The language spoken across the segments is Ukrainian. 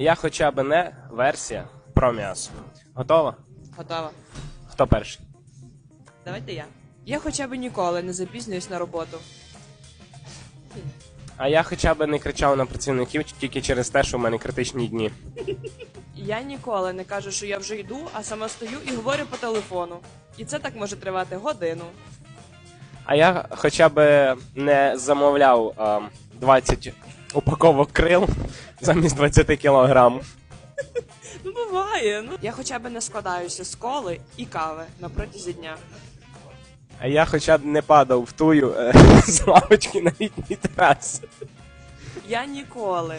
Я хоча б не версія про м'ясо. Готова? Готова. Хто перший? Давайте я. Я хоча б ніколи не запізнююсь на роботу. А я хоча б не кричав на працівників тільки через те, що в мене критичні дні. Я ніколи не кажу, що я вже йду, а сама стою і говорю по телефону. І це так може тривати годину. А я хоча б не замовляв а, 20 упаковок крил замість 20 кілограм. Ну буває. Ну я хоча б не складаюся з коли і кави на протязі дня. А я хоча б не падав в тую е, з лавочки на літній терасі. Я ніколи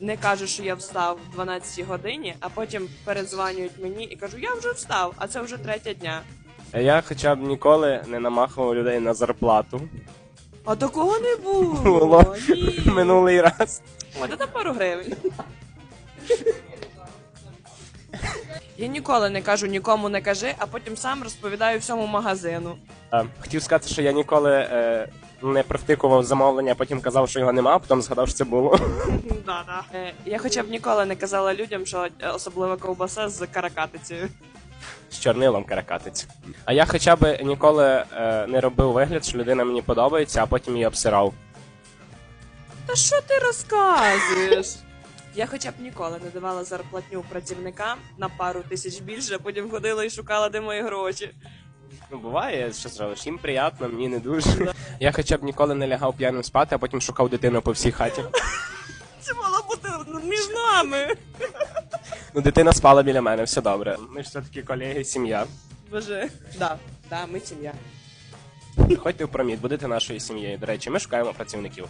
не кажу, що я встав в 12 годині, а потім передзвонюють мені і кажу, я вже встав, а це вже третя дня. А я хоча б ніколи не намахував людей на зарплату. А такого не було. Було Ні. минулий раз. От це пару гривень. Я ніколи не кажу нікому не кажи, а потім сам розповідаю всьому магазину. Е, Хотів сказати, що я ніколи е, не провтикував замовлення, а потім казав, що його нема, а потім згадав, що це було. Да-да. Е, Я хоча б ніколи не казала людям, що е, особлива ковбаса з каракатицею. З чорнилом каракатиць. А я хоча б ніколи е, не робив вигляд, що людина мені подобається, а потім її обсирав. Та що ти розказуєш? Я хоча б ніколи не давала зарплатню працівникам на пару тисяч більше, а потім ходила і шукала, де мої гроші. Ну, буває, що зробиш. Їм приємно, мені не дуже. Я хоча б ніколи не лягав п'яним спати, а потім шукав дитину по всій хаті. Це мало бути між нами. Ну, дитина спала біля мене, все добре. Ми ж все-таки колеги, сім'я. Боже. Да, да, ми сім'я. Приходьте в проміт, будете нашою сім'єю. До речі, ми шукаємо працівників.